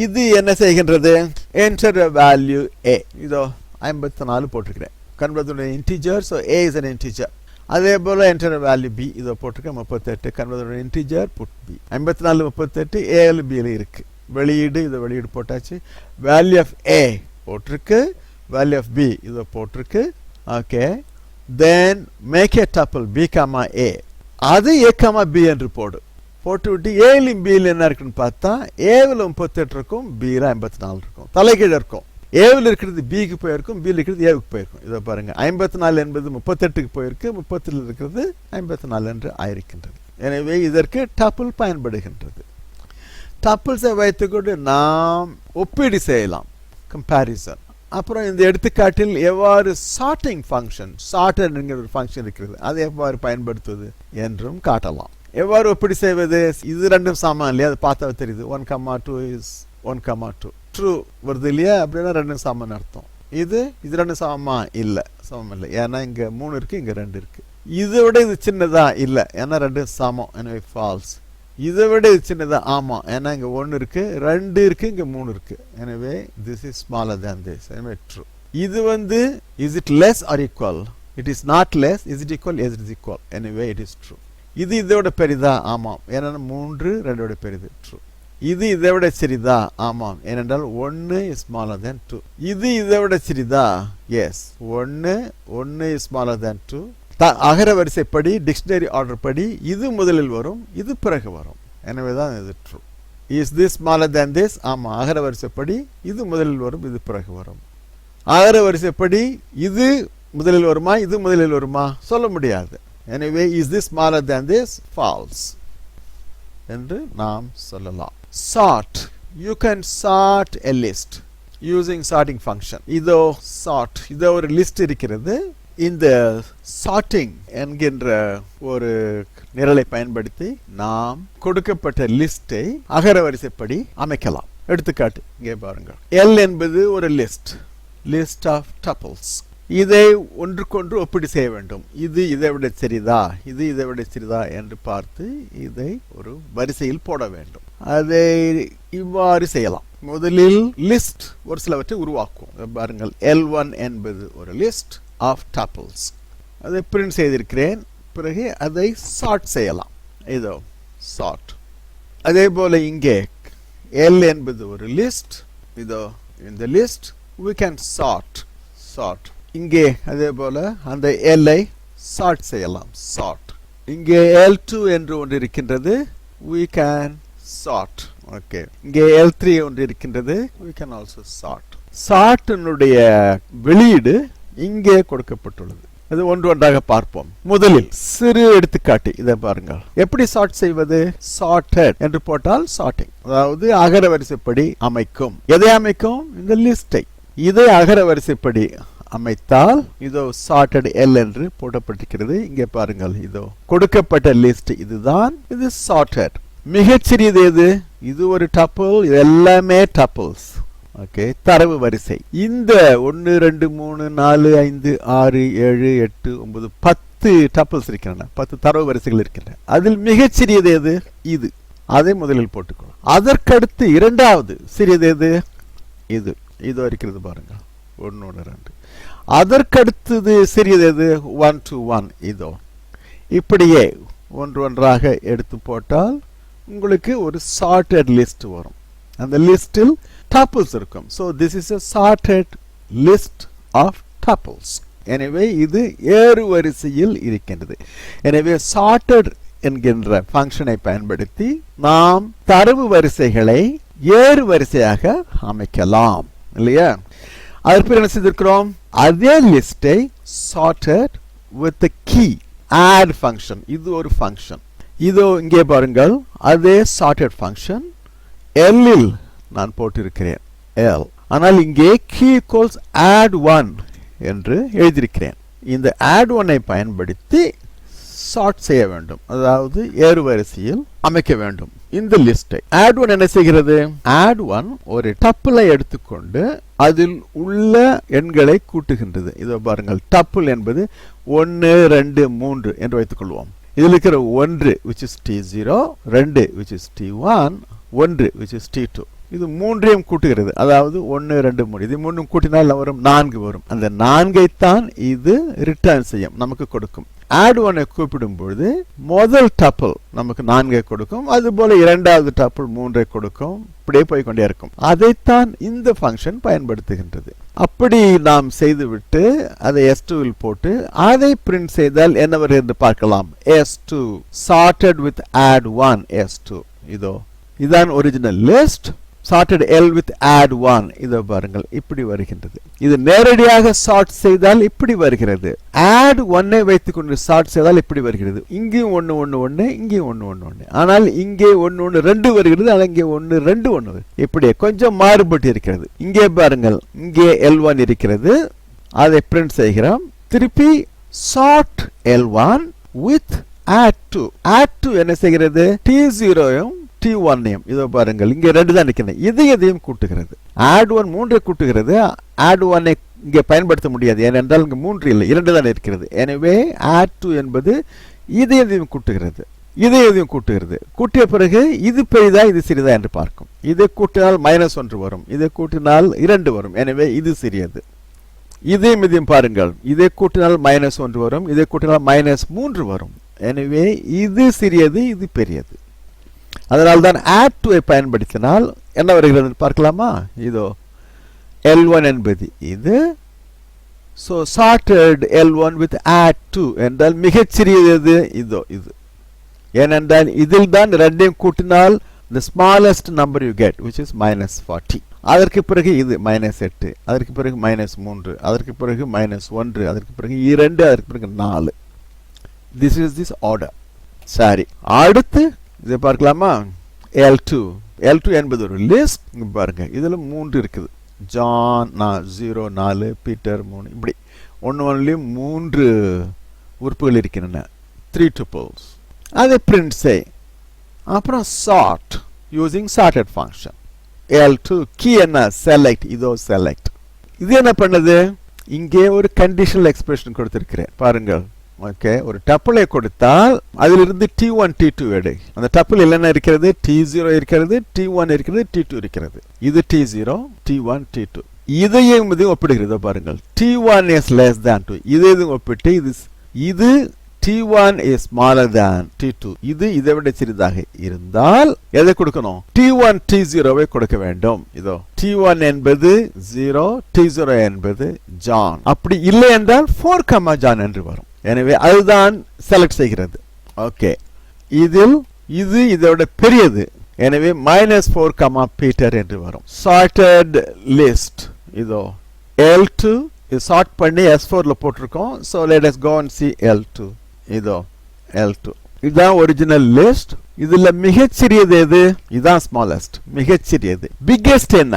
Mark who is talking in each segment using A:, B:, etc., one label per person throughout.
A: இது என்ன செய்கின்றது? என்டர் வேல்யூ ஏ இதோ ஐம்பத்தி நாலு போட்டிருக்கிறேன் convert integer so A is an integer அதே போல் என்டர் வேல்யூ பி இதோ போட்டிருக்கேன் முப்பத்தெட்டு. கன்வர்ட் இன்டிஜர் புட் பி ஐம்பத்தி நாலு முப்பத்தெட்டு ஏஎல் பியில் இருக்கு. வெளியீடு இதை வெளியீடு போட்டாச்சு. வேல்யூ ஆஃப் ஏ போட்டிருக்கு. வேல்யூ ஆஃப் பி இதை போட்டிருக்கு. Okay then make A tuple B comma A அது ஏ காமா பி என்று போடு. போட்டு விட்டு ஏழும் பியில் என்ன இருக்குன்னு பார்த்தா ஏவில் முப்பத்தெட்டு இருக்கும் பியில் ஐம்பத்தி நாலு இருக்கும் தலைகீழ இருக்கும். ஏவில் இருக்கிறது பிக்கு போயிருக்கும் பியில் இருக்கிறது ஏவுக்கு போயிருக்கும். இதை பாருங்கள் ஐம்பத்தி நாலு என்பது முப்பத்தெட்டுக்கு போயிருக்கு முப்பத்தில் இருக்கிறது ஐம்பத்தி நாலு என்று ஆயிருக்கின்றது. எனவே இதற்கு டப்புள் பயன்படுகின்றது. டப்புள்ஸை வைத்துக்கொண்டு நாம் ஒப்பீடு செய்யலாம் கம்பேரிசன் அப்புறம் இந்த எடுத்துக்காட்டில் எவ்வாறு சார்ட்டிங் ஃபங்க்ஷன் சார்ட்டர் என்கிற ஒரு ஃபங்க்ஷன் இருக்கிறது அதை எவ்வாறு பயன்படுத்துவது என்றும் காட்டலாம். எவ்வாறு எப்படி செய்வது? இது ரெண்டும் சமம் இல்லையா? அது பார்த்தா தெரியுது. One comma two is one comma two true வருது இல்லையா? அப்படின்னா ரெண்டும் சமம்னு அர்த்தம். இது இது ரெண்டும் சமமா? இல்லை. சமம் இல்லை. ஏன்னா இங்கே மூணு இருக்குது இங்கே ரெண்டு இருக்குது இதை விட இது சின்னதா? இல்லை. ஏன்னா ரெண்டும் சமம். எனவே ஃபால்ஸ் இதை விட இது சின்னதா? ஆமாம் ஏன்னா இங்கே ஒன்று இருக்குது ரெண்டு இருக்குது இங்கே மூணு இருக்குது எனவே this is smaller than this எனவே ட்ரூ இது வந்து is it less or equal it is not less is it equal is it equal எனவே இட் இஸ் ட்ரூ இது இதோட பெரிதா? ஆமாம். ஏனென்றால் மூன்று ரெண்டோட பெரிது. ட்ரூ இது இதை விட சிறிதா? ஆமாம். ஏனென்றால் ஒன்று இஸ் ஸ்மாலர் தேன் டூ இது இதை விட சிறிதா எஸ் ஒன்று ஒன்று இஸ் ஸ்மாலர் தேன் டூ அகர வரிசைப்படி டிக்ஷனரி ஆர்டர் படி இது முதலில் வரும் இது பிறகு வரும். எனவே தான் இது true is this smaller than this ஆமாம். அகர வரிசைப்படி இது முதலில் வரும் இது பிறகு வரும். அகர வரிசைப்படி இது முதலில் வருமா இது முதலில் வருமா? சொல்ல முடியாது. எனவே is this smaller than this false என்று நாம் சொல்லலாம். Sort you can sort a list using sorting function இதோ சார்ட் இதோ ஒரு லிஸ்ட் இருக்கிறது. இந்த சார்ட்டிங் என்கின்ற ஒரு நிரலை பயன்படுத்தி நாம் கொடுக்கப்பட்ட லிஸ்டை அகர வரிசைப்படி அமைக்கலாம். எடுத்துக்காட்டு இங்கே பாருங்கள். எல் என்பது ஒரு லிஸ்ட் லிஸ்ட் ஆஃப் டப்பிள்ஸ் இதை ஒன்றுக்கொன்று ஒப்பீடு செய்ய வேண்டும். இது இதை விட சிறிதா? இது இதை விட சிறிதா? என்று பார்த்து இதை ஒரு வரிசையில் போட வேண்டும். அதை இவ்வாறு செய்யலாம். முதலில் லிஸ்ட் ஒரு சிலவற்றை உருவாக்குவோம். பாருங்கள். எல் ஒன் என்பது ஒரு லிஸ்ட் ஆஃப் டப்பிள்ஸ் அதை பிரிண்ட் செய்திருக்கிறேன். பிறகு அதை சார்ட் செய்யலாம். இதோ சார்ட் அதே போல இங்கே எல் என்பது ஒரு லிஸ்ட் இதோ இந்த list we can chart short இங்கே அதே போல் அந்த எல்லை சார்ட் செய்யலாம். சார்ட் இங்கே எல் டூ என்று ஒன்று இருக்கின்றது. வி கேன் ஷார்ட் ஓகே இங்கே எல் த்ரீ ஒன்று இருக்கின்றது. We can also sort. சார்ட்டினுடைய வெளியீடு இங்கே கொடுக்கப்பட்டுள்ளது. அது ஒன்று ஒன்றாக பார்ப்போம். முதலில் சிறு எடுத்துக்காட்டு இதை பாருங்கள். எப்படி சார்ட் செய்வது? சார்டட் என்று போட்டால் சார்ட்டிங் அதாவது அகர வரிசைப்படி அமைக்கும். எதை அமைக்கும்? இந்த லிஸ்டை இதை அகர வரிசைப்படி அமைத்தால் இதோ சார்ட்டட் எல் என்று போடப்பட்டிருக்கிறது. இங்கே பாருங்கள் இதோ கொடுக்கப்பட்ட லிஸ்ட் இதுதான். இது சார்ட்டட் மிகச்சிறியது எது? இது ஒரு டப்பிள் இது எல்லாமே டப்பிள்ஸ் ஓகே தரவு வரிசை. இந்த ஒன்று ரெண்டு மூணு நாலு ஐந்து ஆறு ஏழு எட்டு ஒன்பது பத்து டப்பிள்ஸ் இருக்கின்றன. பத்து தரவு வரிசைகள் இருக்கின்றன. அதில் மிகச்சிறியது எது? இது. அதை முதலில் போட்டுக்கணும் அதற்கடுத்து இரண்டாவது சிறியது எது? இது. இதோ இருக்கிறது பாருங்க ஒன்று ஒன்று ரெண்டு. அதற்கடுத்தது சிறியது எது? ஒன் டு ஒன் இதோ. இப்படியே ஒன்று ஒன்றாக எடுத்து போட்டால் உங்களுக்கு ஒரு சார்ட்டட் லிஸ்ட் வரும். அந்த லிஸ்டில் டப்பிள்ஸ் இருக்கும். So this is a sorted list of tuples எனவே இது ஏறு வரிசையில் இருக்கின்றது. எனவே சார்ட்டட் என்கின்ற ஃபங்க்ஷனை பயன்படுத்தி நாம் தரவு வரிசைகளை ஏறு வரிசையாக அமைக்கலாம். இல்லையா? அதற்கு என்ன செய்திருக்கிறோம்? அதே லிஸ்டை sorted with key add function இது ஒரு ஃபங்க்ஷன் இதோ இங்கே பாருங்கள். அதே சார்ட்டட் ஃபங்க்ஷன் எல்லில் நான் போட்டிருக்கிறேன். எல் ஆனால் இங்கே கீ ஈக்குவல்ஸ் ஆட் ஒன் என்று எழுதியிருக்கிறேன். இந்த ஆட் ஒன்னை பயன்படுத்தி சார்ட் செய்ய வேண்டும். அதாவது ஏறுவரிசையில் அமைக்க வேண்டும். இந்த லிஸ்டை ஆட் ஒன் என்ன செய்கிறது? ஆட் ஒன் ஒரு டப்பிளை எடுத்துக்கொண்டு அதில் உள்ள எண்களை கூட்டுகின்றது. இதோ பாருங்கள் டப்புள் என்பது ஒன்று ரெண்டு மூன்று என்று வைத்துக்கொள்வோம். இதில் இருக்கிற ஒன்று விச் இஸ் டி ஜீரோ ரெண்டு விச் இஸ் டி ஒன் ஒன்று விச் இஸ் டி டூ இது மூன்றையும் கூட்டுகிறது. அதாவது ஒன்று ரெண்டு மூணு இது மூணும் கூட்டினால் வரும் நான்கு வரும். அந்த நான்கைத்தான் இது ரிட்டர்ன் செய்யும் நமக்கு கொடுக்கும். ஆட் ஒன்னை கூப்பிடும் பொழுது முதல் டப்பிள் நமக்கு நான்கை கொடுக்கும் அதுபோல இரண்டாவது டப்பிள் மூன்றை கொடுக்கும். இப்படியே போய் கொண்டே இருக்கும். அதைத்தான் இந்த ஃபங்க்ஷன் பயன்படுத்துகின்றது. அப்படி நாம் செய்துவிட்டு அதை எஸ் டூவில் போட்டு அதை பிரிண்ட் செய்தால் என்ன வருகிறது என்று பார்க்கலாம். S two sorted with add one S two இதோ இதான் original list sorted L with add one இதை பாருங்கள் இப்படி வருகின்றது. இது நேரடியாக சார்ட் செய்தால் இப்படி வருகிறது. ஆட் ஒன்னை வைத்துக்கொண்டு சார்ட் செய்தால் இப்படி வருகிறது. இங்கேயும் ஒன்று ஒன்று ஒன்று இங்கேயும் ஒன்று ஒன்று ஒன்று ஆனால் இங்கே ஒன்று ஒன்று ரெண்டு வருகிறது. ஆனால் இங்கே ஒன்று ரெண்டு ஒன்று இப்படி கொஞ்சம் மாறுபட்டு இருக்கிறது. இங்கே பாருங்கள் இங்கே எல் ஒன் இருக்கிறது. அதை பிரிண்ட் செய்கிறோம். திருப்பி sort L one with add two add two என்ன செய்கிறது? டி ஜீரோயும் டி நேம் இதோ பாருங்கள் இங்கே ரெண்டு தான் நிற்கிறேன் இது எதையும் கூட்டுகிறது? ஆட் ஒன் மூன்றை கூட்டுகிறது. ஆட் ஒன்னை இங்கே பயன்படுத்த முடியாது. ஏனென்றால் இங்கே மூன்று இல்லை இரண்டு தான் இருக்கிறது எனவே ஆட் டூ என்பது இது எதையும் கூட்டுகிறது. இதை எதையும் கூட்டுகிறது. கூட்டிய பிறகு இது பெரிதா இது சிறிதா என்று பார்க்கும். இதை கூட்டினால் மைனஸ் ஒன்று வரும். இதை கூட்டினால் இரண்டு வரும். எனவே இது சிறியது. இதையும் இதையும் பாருங்கள். இதை கூட்டினால் மைனஸ் ஒன்று வரும். இதை கூட்டினால் மைனஸ் மூன்று வரும். எனவே இது சிறியது இது பெரியது. அதனால் தான் ஆட் டூவை பயன்படுத்தினால் என்ன வருகிறது பார்க்கலாமா? இதோ எல் ஒன் என்பது இது. So sorted L one with add two என்றால் மிகச்சிறியது இதோ இது. ஏனென்றால் இதில் தான் ரெண்டையும் கூட்டினால் the smallest number you get which is minus forty அதற்கு பிறகு இது மைனஸ் எட்டு அதற்கு பிறகு மைனஸ் மூன்று அதற்கு பிறகு மைனஸ் ஒன்று அதற்கு பிறகு இரண்டு அதற்கு பிறகு நாலு. திஸ் இஸ் திஸ் ஆர்டர் சரி அடுத்து இதை பார்க்கலாமா? எல் டூ எல் டூ என்பது ஒரு லிஸ்ட் இங்கே பாருங்க. இதுல மூன்று இருக்குது. ஜான் நான் ஜீரோ நாலு பீட்டர் மூணு. இப்படி ஒன்று ஒன்றுலேயும் மூன்று உறுப்புகள் இருக்கின்றன. த்ரீ டுபிள்ஸ் அதை பிரிண்ட் செய். அப்புறம் sort using sorted function L two key என்ன? செலக்ட் இதோ செலக்ட் இது என்ன பண்ணுது? இங்கே ஒரு கண்டிஷனல் எக்ஸ்பிரஷன் கொடுத்திருக்கிறேன். பாருங்கள். ஓகே ஒரு டப்பிளை கொடுத்தால் அதிலிருந்து டி ஒன் டி டூ எடு. அந்த டப்பிள் என்னென்ன இருக்கிறது? டி ஜீரோ இருக்கிறது டி ஒன் இருக்கிறது டி டூ இருக்கிறது. இது T zero T one T two இதையும் இதையும் ஒப்பிடுகிறதோ பாருங்கள். T one is less than two இதை இதுவும் ஒப்பிட்டு இது இது T one is smaller than T two இது இதை விட சிறிதாக இருந்தால் எதை கொடுக்கணும்? டி ஒன் டி ஜீரோவை கொடுக்க வேண்டும். இதோ டி ஒன் என்பது ஜீரோ டி ஜீரோ என்பது ஜான் அப்படி இல்லை என்றால் ஃபோர் கமா ஜான் என்று வரும். எனவே அதுதான் செலக்ட் செய்கிறது. ஓகே இதில் இது இதோட பெரியது. எனவே மைனஸ் ஃபோர் கமா பீட்டர் என்று வரும். சார்ட்டட் லிஸ்ட் இதோ எல் டூ இது சார்ட் பண்ணி எஸ் ஃபோரில் போட்டிருக்கோம். So let's go and C L two இதோ எல் டூ இதுதான் ஒரிஜினல் லிஸ்ட் இதுல மிகச்சிறியது எது? இதுதான் ஸ்மாலஸ்ட் மிகச்சிறியது. பிக்கெஸ்ட் என்ன?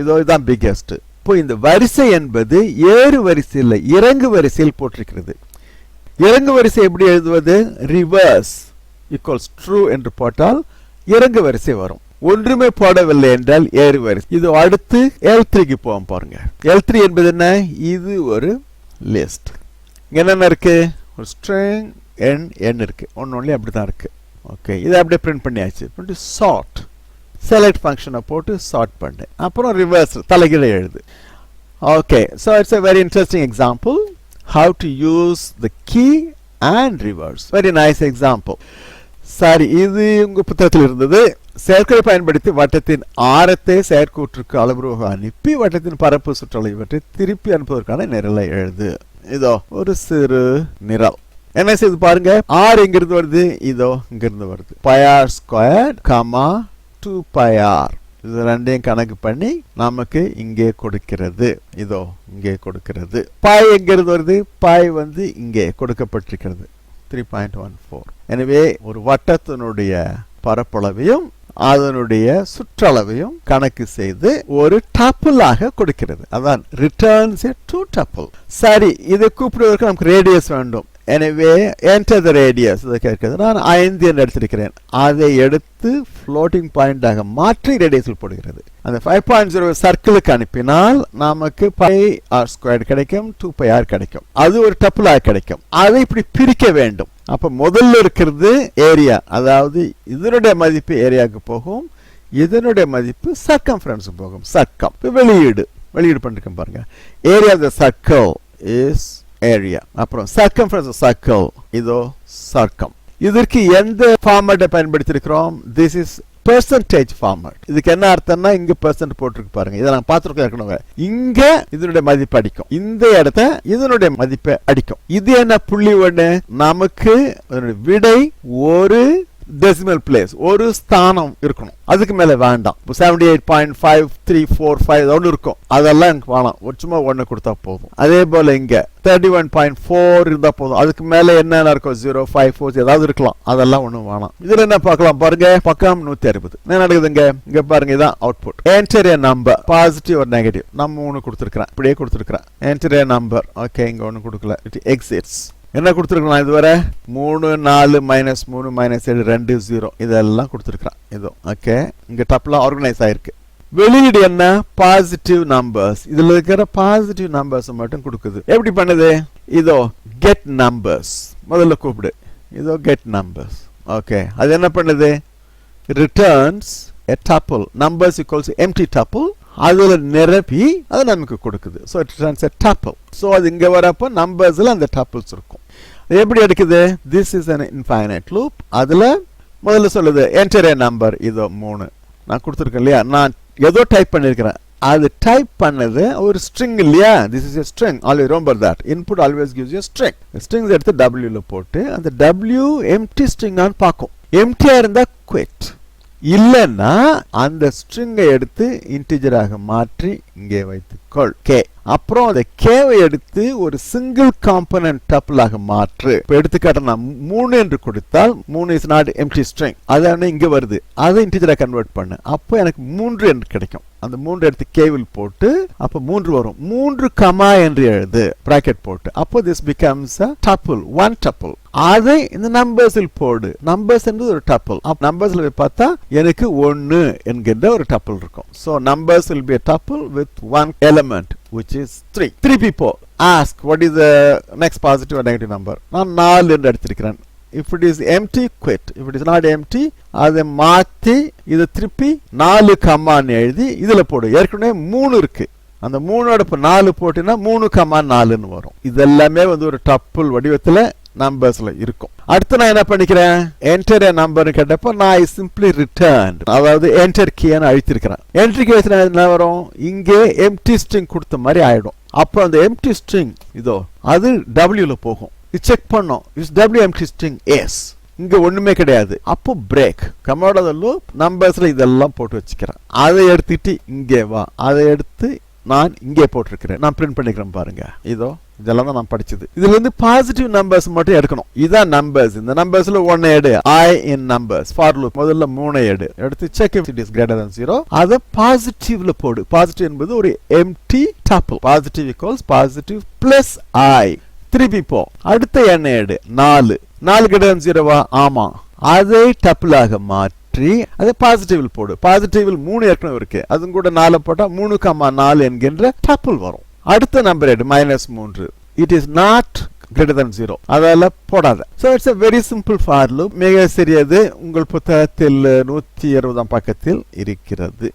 A: இதோ இதுதான் பிக்கெஸ்ட் இப்போ இந்த வரிசை என்பது ஏறு வரிசையில் இறங்கு வரிசையில் போட்டிருக்கிறது. இறங்கு வரிசை எப்படி எழுதுவது? ரிவர்ஸ் ஈக்குவல்ஸ் ட்ரூ என்று போட்டால் இறங்கு வரிசை வரும். ஒன்றுமே போடவில்லை என்றால் ஏறு வரிசை. இது அடுத்து எல் த்ரீக்கு போவோம் பாருங்க. எல் த்ரீ என்பது என்ன? இது ஒரு லிஸ்ட் என்னென்ன இருக்கு? ஒரு ஸ்ட்ரிங் எண் எண் இருக்கு. ஒன்று ஒன்லி அப்படி தான் இருக்கு. ஓகே இதை அப்படியே பிரிண்ட் பண்ணியாச்சு. பண்ணிட்டு சார்ட் செலக்ட் ஃபங்க்ஷனை போட்டு சார்ட் பண்ணு. அப்புறம் ரிவர்ஸ் தலைகீழ எழுது. Okay so it's a very interesting example how to use the key and reverse. Very nice example. சரி இது உங்க புத்தகத்தில் இருந்தது. செயற்கை பயன்படுத்தி வட்டத்தின் ஆரத்தை செயற்கூற்றுக்கு அளவுருவாக அனுப்பி வட்டத்தின் பரப்பு சுற்றலை இவற்றை திருப்பி அனுப்புவதற்கான நிரலை எழுது. இதோ ஒரு சிறு நிரல். என்ன செய்து பாருங்க. ஆர் இங்கிருந்து வருது? இதோ இங்கிருந்து வருது. Pi r square comma two pi r இது ரெண்டையும் கணக்கு பண்ணி நமக்கு இங்கே கொடுக்கிறது. இதோ இங்கே கொடுக்கிறது. பாய் எங்கிருந்து வருது? பாய் வந்து இங்கே கொடுக்கப்பட்டிருக்கிறது. த்ரீ பாயிண்ட் ஒன் ஃபோர் எனவே ஒரு வட்டத்தினுடைய பரப்பளவையும் அதனுடைய சுற்றளவையும் கணக்கு செய்து ஒரு டப்புலாக கொடுக்கிறது. அதான் ரிட்டர்ன்ஸ் டூ டப்புள் சரி இதை கூப்பிடுவதற்கு நமக்கு ரேடியஸ் வேண்டும். எனவே என்டர் த ரேடியஸ் இதை கேட்கிறது. நான் ஐந்து என்று எடுத்திருக்கிறேன். அதை எடுத்து ஃப்ளோட்டிங் பாயிண்டாக மாற்றி ரேடியஸில் போடுகிறது. அந்த ஃபைவ் பாயிண்ட் ஜீரோ சர்க்கிளுக்கு அனுப்பினால் நமக்கு பை ஆர் ஸ்கொயர் கிடைக்கும் டூ பை ஆர் கிடைக்கும். அது ஒரு டப்புலாக கிடைக்கும். அதை இப்படி பிரிக்க வேண்டும். அப்ப முதல்ல இருக்கிறது ஏரியா அதாவது இதனுடைய மதிப்பு ஏரியாவுக்கு போகும். இதனுடைய மதிப்பு சர்க்கம்ஃபரன்ஸ் போகும். சர்க்கம். இப்போ வெளியீடு. வெளியீடு பண்ணிருக்கேன் பாருங்க. Area of the circle is area அப்புறம் சர்க்கம் சர்க்கிள் இதோ சர்க்கம் இதற்கு எந்த ஃபார்மேட்டை பயன்படுத்தியிருக்கிறோம்? திஸ் இஸ் பெர்சன்டேஜ் ஃபார்மேட் இதுக்கு என்ன அர்த்தம்னா இங்க பெர்சன்ட் போட்டிருக்கு பாருங்க. இதை நான் பார்த்துருக்கோம் ஏற்கனவே. இங்க இதனுடைய மதிப்பு அடிக்கும். இந்த இடத்த இதனுடைய மதிப்பை அடிக்கும். இது என்ன புள்ளி ஒண்ணு? நமக்கு அதனுடைய விடை ஒரு டெசிமல் பிளேஸ் ஒரு ஸ்தானம் இருக்கணும். அதுக்கு மேல வேண்டாம். Seventy eight point five three four five ஒன்று இருக்கும். அதெல்லாம் எனக்கு வேணாம். ஒரு சும்மா ஒன்று கொடுத்தா போதும். அதே போல இங்க தேர்ட்டி ஒன் பாயிண்ட் ஃபோர் இருந்தா போதும். அதுக்கு மேல என்னென்ன இருக்கும் ஜீரோ ஃபைவ் ஃபோர் ஏதாவது இருக்கலாம். அதெல்லாம் ஒன்றும் வேணாம். இதுல என்ன பார்க்கலாம் பாருங்க. பக்கம் நூத்தி அறுபது. என்ன நடக்குதுங்க? இங்க பாருங்க இதான் அவுட்புட் என்டர் நம்பர் பாசிட்டிவ் ஒரு நெகட்டிவ் நம்ம ஒன்று கொடுத்துருக்கிறேன். இப்படியே கொடுத்துருக்கிறேன். என்டர் நம்பர் ஓகே இங்க ஒன்று கொடுக்கல. இட் எக்ஸிட்ஸ் என்ன கொடுத்துருக்கலாம் இதுவரை? மூணு நாலு மைனஸ் மூணு மைனஸ் ஏழு ரெண்டு ஜீரோ இதெல்லாம் கொடுத்துருக்கான் இதோ ஓகே இங்கே டப்லாம் ஆர்கனைஸ் ஆகிருக்கு வெளியீடு என்ன? பாசிட்டிவ் நம்பர்ஸ் இதில் இருக்கிற பாசிட்டிவ் நம்பர்ஸ் மட்டும் கொடுக்குது. எப்படி பண்ணுது? இதோ கெட் நம்பர்ஸ் முதல்ல கூப்பிடு. இதோ கெட் நம்பர்ஸ் ஓகே அது என்ன பண்ணுது? Returns a double numbers equals empty double அதில் நிரப்பி அது நமக்கு கொடுக்குது. So it returns a double so அது இங்கே வரப்போ நம்பர்ஸில் அந்த டப்புள்ஸ் இருக்கும். எப்படி எடுக்குது? This is an infinite loop அதுல முதல்ல சொல்லுது என்டர் நம்பர் இதோ மூணு. நான் கொடுத்துருக்கேன் இல்லையா? நான் ஏதோ டைப் பண்ணிருக்கிறேன். அது டைப் பண்ணது ஒரு ஸ்ட்ரிங் இல்லையா? This is a string always remember that input always gives a string strings எடுத்து டபிள்யூல போட்டு அந்த டபிள்யூ எம்டி ஸ்ட்ரிங்கான்னு பார்க்கும். எம்டியா இருந்தா குவிட் இல்லைன்னா அந்த ஸ்ட்ரிங்கை எடுத்து இன்டிஜராக மாற்றி இங்கே வைத்துக்கொள். கே அப்புறம் அதை கேவை எடுத்து ஒரு சிங்கிள் காம்பனன்ட் டப்பிளாக மாற்று. இப்போ எடுத்துக்காட்ட நான் மூணு என்று கொடுத்தால் மூணு இஸ் நாட் எம்டி ஸ்ட்ரிங் அதான இங்க வருது. அதை இன்டிஜராக கன்வெர்ட் பண்ணு. அப்போ எனக்கு மூன்று என்று கிடைக்கும். அந்த மூன்று எடுத்து கேவில் போட்டு அப்ப மூன்று வரும். மூன்று கமா என்று எழுது. பிராக்கெட் போட்டு. அப்போ this becomes double one double அதை இந்த நம்பர்ஸில் போடு. நம்பர்ஸ் என்பது ஒரு டப்புள் அப்ப நம்பர்ஸ்ல போய் பார்த்தா எனக்கு ஒன்னு என்கின்ற ஒரு டப்புள் இருக்கும். So numbers will be double with one element which is three three பீப்போ ask what is the next positive or negative நான் நாலு என்று எடுத்திருக்கிறேன். If it is empty quit. If it is not empty அதை மாற்றி இதை திருப்பி நாலு கம்மான்னு எழுதி இதில் போடு. ஏற்கனவே மூணு இருக்கு. அந்த மூணோட இப்போ நாலு போட்டினா மூணு கம்மா நாலுன்னு வரும். இதெல்லாமே வந்து ஒரு டப்புள் வடிவத்தில் நம்பர்ஸ்ல இருக்கும். அடுத்து நான் என்ன பண்ணிக்கிறேன்? என்டர் நம்பர் கேட்டப்போ நான் சிம்பிளி ரிட்டர்ன் அதாவது என்டர் கீன்னு அழித்திருக்கிறேன். என்ட்ரி கீ என்ன வரும்? இங்கே எம்டி ஸ்ட்ரிங் கொடுத்த மாதிரி ஆயிடும். அப்போ அந்த எம்டி ஸ்ட்ரிங் இதோ அது டபிள்யூல போகும். இது செக் பண்ணோம். இஸ் டபிள்யூ டிஸ்டிங் எஸ் இங்கே ஒன்றுமே கிடையாது. அப்போ பிரேக் கமோட லூப் நம்பர்ஸில் இதெல்லாம் போட்டு வச்சுக்கிறேன். அதை எடுத்துட்டு இங்கே வா. அதை எடுத்து நான் இங்கே போட்டிருக்கிறேன். நான் பிரிண்ட் பண்ணிக்கிறேன் பாருங்க. இதோ இதெல்லாம் தான் நான் படிச்சது. இதுல இருந்து பாசிட்டிவ் நம்பர்ஸ் மட்டும் எடுக்கணும். இதான் நம்பர்ஸ் இந்த நம்பர்ஸ்ல ஒன்னு எடு. I in numbers for loop முதல்ல மூணு எடு. எடுத்து check if it is greater than zero அதை பாசிட்டிவ்ல போடு. பாசிட்டிவ் என்பது ஒரு empty double positive equals positive plus i திருப்பி போ. அடுத்த எண்ணெய் எடு. நாலு. நாலு கிட்ட ஜீரோவா ஆமா. அதை டப்பிளாக மாற்றி அதை பாசிட்டிவில் போடு. பாசிட்டிவில் மூணு ஏற்கனவே இருக்கு. அதுவும் கூட நாலு போட்டா மூணு கம்மா நாலு என்கின்ற டப்பிள் வரும். அடுத்த நம்பர் எடு. மைனஸ் மூன்று. It is not greater than zero அதெல்லாம் போடாத. So it's a very simple for மிக சிறியது. உங்கள் புத்தகத்தில் நூத்தி அறுபதாம் பக்கத்தில் இருக்கிறது.